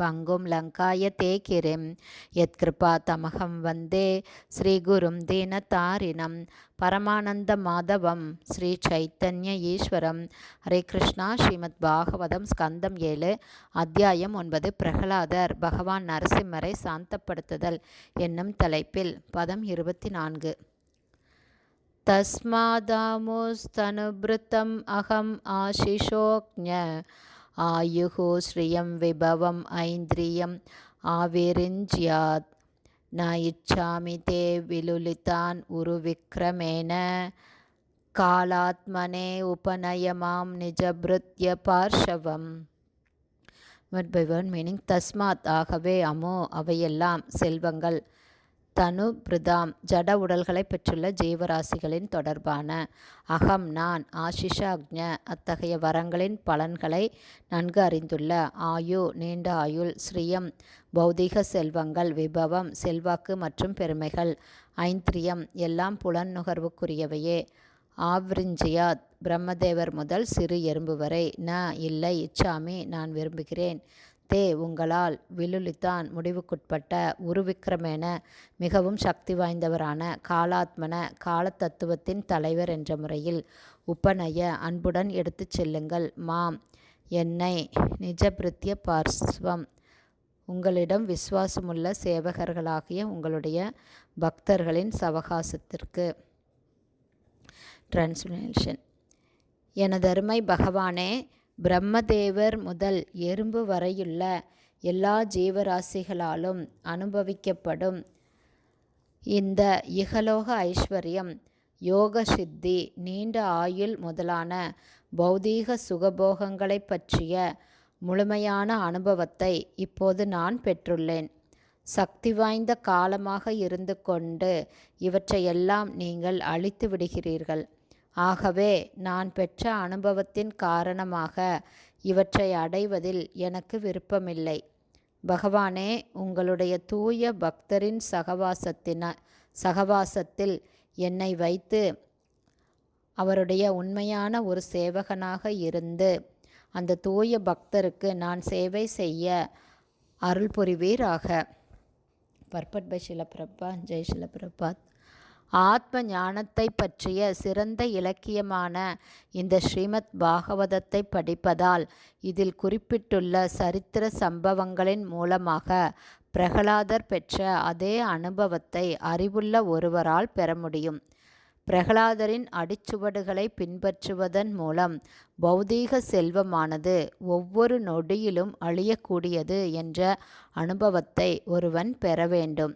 பங்கும் லங்காய தே கிரிம் யத்கிருபா தமகம் வந்தே ஸ்ரீகுரும் தீனதாரிணம் பரமானந்த மாதவம் ஸ்ரீ சைத்தன்ய ஈஸ்வரம். ஹரே கிருஷ்ணா ஸ்ரீமத் பாகவதம் ஸ்கந்தம் ஏழு அத்தியாயம் ஒன்பது பிரகலாதர் பகவான் நரசிம்மரை சாந்தப்படுத்துதல் என்னும் தலைப்பில் பதம் இருபத்தி நான்கு. தஸ்மாதாமோஸ்தனுபிருத்தம் அகம் ஆஷிஷோக்ஞ ആയുഹോ ശ്രിയം വിഭവം ഐന്ദ്രിയം ആവിരിഞ്ച്യാത് നയിച്ഛാമി തേ വിലുലിതാൻ ഉരുവിക്രമേണ കാലാത്മനെ ഉപനയമാം നിജഭൃത്യ പാർശ്വം பை ஒன் மீனிங் தஸ்மாத் ஆகவே அமோ அவையெல்லாம் செல்வங்கள் தனு பிரிதாம் ஜட உடல்களை பெற்றுள்ள ஜீவராசிகளின் தொடர்பான அகம் நான் ஆஷிஷாக்ஞ அத்தகைய வரங்களின் பலன்களை நன்கு அறிந்துள்ள ஆயு நீண்ட ஆயுள் ஸ்ரீயம் பௌதிக செல்வங்கள் விபவம் செல்வாக்கு மற்றும் பெருமைகள் ஐந்திரியம் எல்லாம் புலன் நுகர்வுக்குரியவையே ஆவ்ரிஞ்சியாத் பிரம்மதேவர் முதல் சிறு எறும்பு வரை ந இல்லை இச்சாமி நான் விரும்புகிறேன். தே உங்களால் விலுலித்தான் முடிவுக்குட்பட்ட உருவிக்கிரமேன மிகவும் சக்தி வாய்ந்தவரான காலாத்மன காலத்தத்துவத்தின் தலைவர் என்ற முறையில் உப்பநய அன்புடன் எடுத்துச் செல்லுங்கள். மாம். என்னை நிஜபிருத்திய பார்ஸ்வம். உங்களிடம் விசுவாசமுள்ள சேவகர்களாகிய உங்களுடைய பக்தர்களின் சவகாசத்திற்கு டிரான்ஸ்லேஷன் எனதருமை பகவானே பிரம்மதேவர் முதல் எறும்பு வரையுள்ள எல்லா ஜீவராசிகளாலும் அனுபவிக்கப்படும். இந்த இகலோக ஐஸ்வர்யம் யோக சித்தி நீண்ட ஆயுள் முதலான பௌதீக சுகபோகங்களை பற்றிய முழுமையான அனுபவத்தை இப்போது நான் பெற்றுள்ளேன். சக்தி வாய்ந்த காலமாக இருந்து கொண்டு இவற்றையெல்லாம் நீங்கள் அழித்து விடுகிறீர்கள். ஆகவே நான் பெற்ற அனுபவத்தின் காரணமாக இவற்றை அடைவதில் எனக்கு விருப்பமில்லை. பகவானே உங்களுடைய தூய பக்தரின் சகவாசத்தின சகவாசத்தில் என்னை வைத்து அவருடைய உண்மையான ஒரு சேவகனாக இருந்து அந்த தூய பக்தருக்கு நான் சேவை செய்ய அருள் புரிவீராக பர்பட் பை சிலப்பிரபா ஜெய் சிலப்பிரபாத் ஆத்ம ஞானத்தை பற்றிய சிறந்த இலக்கியமான இந்த ஸ்ரீமத் பாகவதத்தை படிப்பதால் இதில் குறிப்பிட்டுள்ள சரித்திர சம்பவங்களின் மூலமாக பிரகலாதர் பெற்ற அதே அனுபவத்தை அறிவுள்ள ஒருவரால் பெற முடியும். பிரகலாதரின் அடிச்சுவடுகளை பின்பற்றுவதன் மூலம் பௌதீக செல்வமானது ஒவ்வொரு நொடியிலும் அழியக்கூடியது என்ற அனுபவத்தை ஒருவன் பெற வேண்டும்.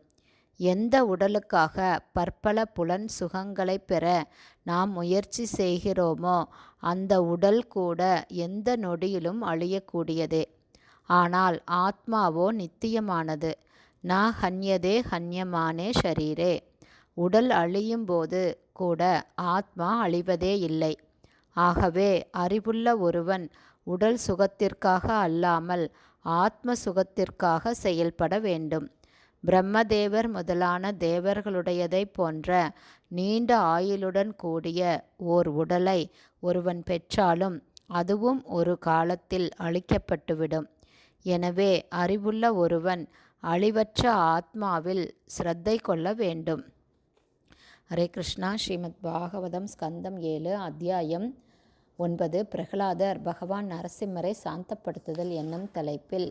எந்த உடலுக்காக பற்பல புலன் சுகங்களை பெற நாம் முயற்சி செய்கிறோமோ அந்த உடல் கூட எந்த நொடியிலும் அழியக்கூடியதே. ஆனால் ஆத்மாவோ நித்தியமானது. நா ஹன்யதே ஹன்யமானே ஷரீரே. உடல் அழியும் போது கூட ஆத்மா அழிவதே இல்லை. ஆகவே அறிவுள்ள ஒருவன் உடல் சுகத்திற்காக அல்லாமல் ஆத்ம சுகத்திற்காக செயல்பட வேண்டும். பிரம்மதேவர் முதலான தேவர்களுடையதை போன்ற நீண்ட ஆயுளுடன் கூடிய ஓர் உடலை ஒருவன் பெற்றாலும் அதுவும் ஒரு காலத்தில் அழிக்கப்பட்டுவிடும். எனவே அறிவுள்ள ஒருவன் அழிவற்ற ஆத்மாவில் ஸ்ரத்தை கொள்ள வேண்டும். ஹரே கிருஷ்ணா. ஸ்ரீமத் பாகவதம் ஸ்கந்தம் ஏழு அத்தியாயம் ஒன்பது. பிரகலாதர் பகவான் நரசிம்மரை சாந்தப்படுத்துதல் என்னும் தலைப்பில்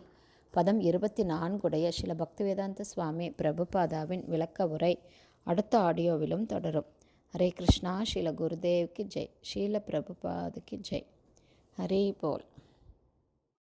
பதம் இருபத்தி நான்குடைய சில பக்திவேதாந்த சுவாமி பிரபுபாதாவின் விளக்க உரை அடுத்த ஆடியோவிலும் தொடரும். ஹரே கிருஷ்ணா ஸ்ரீல குருதேவ்க்கு ஜெய். ஸ்ரீல பிரபுபாதுக்கு ஜெய். ஹரே போல்.